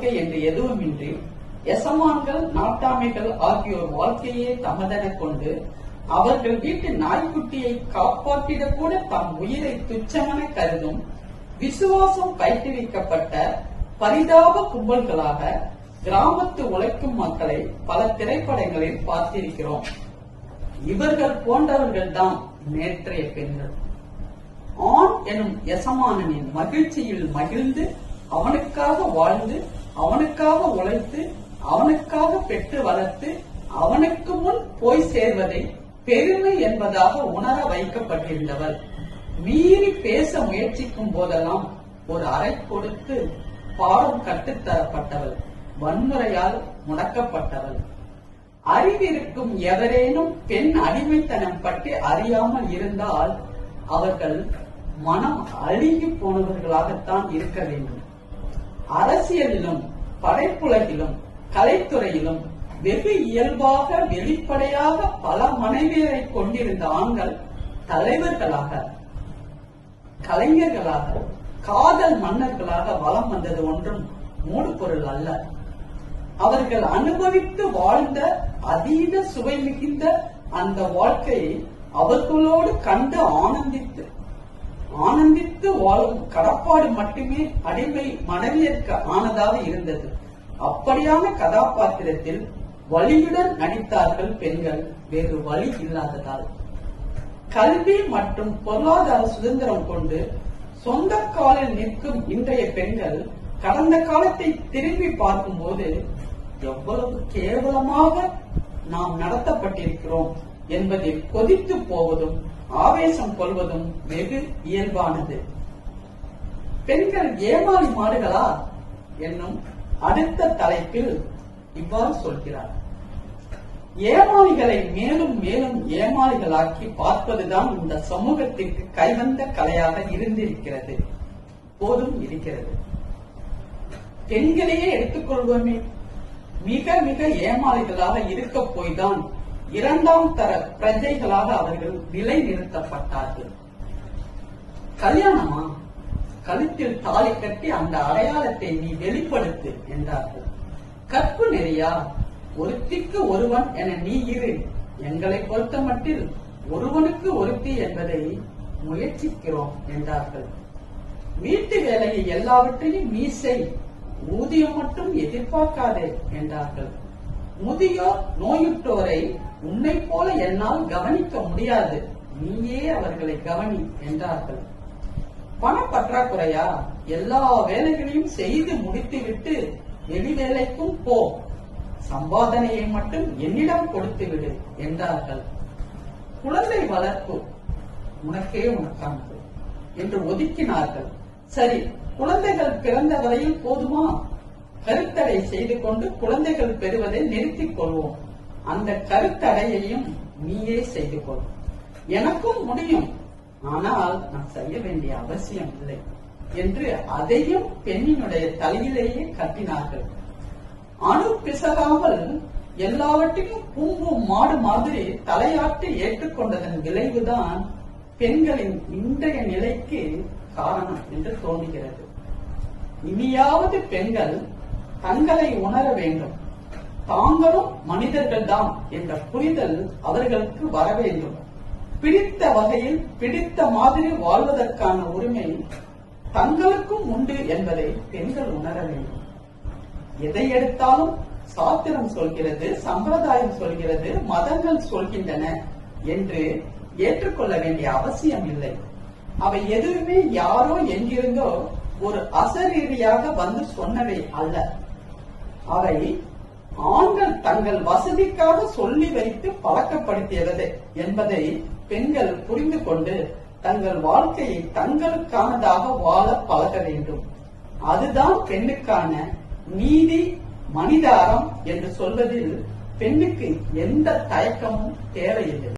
வாழ்க்கை என்று எதுவுமின்றி எசமான்கள் நாட்டாமைகள் ஆகியோர் வாழ்க்கையே தமதென கொண்டு அவர்கள் வீட்டு நாய்க்குட்டியை காப்பாற்றிட கூட தம் உயிரை துச்சமென கருதும் விசுவாசம் பயிற்றுவிக்கப்பட்ட பரிதாப கும்பல்களாக கிராமத்து உழைக்கும் மக்களை பல திரைப்படங்களில் பார்த்திருக்கிறோம். இவர்கள் போன்றவர்கள் தான் நேற்றைய பெண்கள். ஆண் எனும் எசமானனின் மகிழ்ச்சியில் மகிழ்ந்து அவனுக்காக வாழ்ந்து அவனுக்காக உழைத்து அவனுக்காக பெற்று வளர்த்து அவனுக்கு முன் போய் சேர்வதை பெருமை என்பதாக உணர வைக்கப்பட்டிருந்தவள் மீறி பேச முயற்சிக்கும் போதெல்லாம் ஒரு அறை கொடுத்து பாடம் கற்றுத்தரப்பட்டவள் வன்முறையால் முடக்கப்பட்டவள் அறிவிருக்கும் எவரேனும் பெண் அடிமைத்தனம் பற்றி அறியாமல் இருந்தால் அவர்கள் மனம் அழுகி போனவர்களாகத்தான் இருக்க வேண்டும். அரசியலிலும் படைப்புலகிலும் கலைத்துறையிலும் வெகு இயல்பாக வெளிப்படையாக பல மனைவியரை கொண்டிருந்த ஆண்கள் தலைவர்களாக கலைஞர்களாக காதல் மன்னர்களாக வலம் வந்தது ஒன்றும் மூடு பொருள் அல்ல. அவர்கள் அனுபவித்து வாழ்ந்த அதீத சுவை மிகுந்த அந்த வாழ்க்கையை அவர்களோடு கண்டு ஆனந்தித்து ஆனந்தித்து வாழும் கடப்பாடு மட்டுமே அடிமை மனைவியற்க ஆனதாக இருந்தது. அப்படியான கதாபாத்திரத்தில் வழியுடன் நடித்தார்கள் பெண்கள். வேறு வழி இல்லாததால். கல்வி மற்றும் பொருளாதார சுதந்திரம் கொண்டு சொந்த காலில் நிற்கும் இன்றைய பெண்கள் கடந்த காலத்தை திரும்பி பார்க்கும்போது எவ்வளவு கேவலமாக நாம் நடத்தப்பட்டிருக்கிறோம். என்பதை கொதித்து போவதும் ஆவேசம் கொள்வதும் வெகு இயல்பானது. பெண்கள் ஏமாறி மாடுகளா என்னும் அடுத்த தலைப்பில் இவ்வாறு சொல்கிறார். ஏமாளிகளை மேலும் மேலும் ஏமாளிகளாக்கி பார்ப்பதுதான் இந்த சமூகத்திற்கு கைவந்த கலையாக இருந்திருக்கிறது. போதும் இருக்கிறது. பெண்களையே எடுத்துக்கொள்வோமே மிக மிக ஏமாளிகளாக இருக்க போய்தான் இரண்டாம் தர பிரஜைகளாக அவர்கள் நிலை நிறுத்தப்பட்டார்கள் கல்யாணமா? கழுத்தில் தாலி கட்டி அந்த அடையாளத்தை நீ வெளிப்படுத்து என்றார்கள். கற்பு நெறியா? ஒருத்திக்கு ஒருவன் என நீ இரு. எங்களை பொறுத்த மட்டில் ஒருவனுக்கு ஒருத்தி என்பதை முயற்சிக்கிறோம் என்றார்கள். வீட்டு வேலையை எல்லாவற்றையும் நீ செய். ஊதியம் மட்டும் எதிர்பார்க்காதே என்றார்கள். முதியோர் நோயுற்றோரை உன்னை போல என்னால் கவனிக்க முடியாது. நீயே அவர்களை கவனி என்றார்கள். பண பற்றாக்குறையா எல்லா வேலைகளையும் செய்து முடித்துவிட்டு வெளி வேலைக்கும் போ. சம்பாதனையை மட்டும் என்னிடம் கொடுத்து விடு என்றார்கள். குழந்தை வளர்ப்பு. உனக்கே உனக்கானது என்று ஒதுக்கினார்கள். சரி குழந்தைகள் பிறந்த வரையில் போதுமா? கருத்தடை செய்து கொண்டு குழந்தைகள் பெறுவதை நிறுத்திக் கொள்வோம். அந்த கருத்தடையையும் நீயே செய்து கொள். எனக்கும் முடியும். ஆனால் நான் செய்ய வேண்டிய அவசியம் இல்லை என்று அதையும் பெண்ணினுடைய தலையிலேயே கட்டினார்கள். அணு பிசகாமல் எல்லாவற்றையும் பூங்கும் மாடு மாதிரி தலையாட்டி ஏற்றுக்கொண்டதன் விளைவுதான் பெண்களின் இன்றைய நிலைக்கு காரணம் என்று தோன்றுகிறது. இனியாவது பெண்கள் தங்களை உணர வேண்டும். தாங்களும் மனிதர்கள் தான் என்ற புரிதல் அவர்களுக்கு வர வேண்டும். பிடித்த வகையில் பிடித்த மாதிரி வாழ்வதற்கான உரிமை தங்களுக்கும் உண்டு என்பதை பெண்கள் உணர வேண்டும். எதை எடுத்தாலும் சாத்திரம் சொல்கிறது சம்பிரதாயம் சொல்கிறது மதங்கள் சொல்கின்றன என்று ஏற்றுக்கொள்ள வேண்டிய அவசியம் இல்லை. அவை எதுவுமே யாரோ எங்கிருந்தோ ஒரு அசரீதியாக வந்து சொன்னவை அல்ல. அதை ஆண்கள் தங்கள் வசதிக்காக சொல்லி வைத்து பழக்கப்படுத்தியது என்பதை பெண்கள் புரிந்து கொண்டு தங்கள் வாழ்க்கையை தங்களுக்கானதாக வாழ பழக வேண்டும். அதுதான் பெண்ணுக்கான நீதி மனிதாரம் என்று சொல்வதில் பெண்ணுக்கு எந்த தயக்கமும் தேவையில்லை.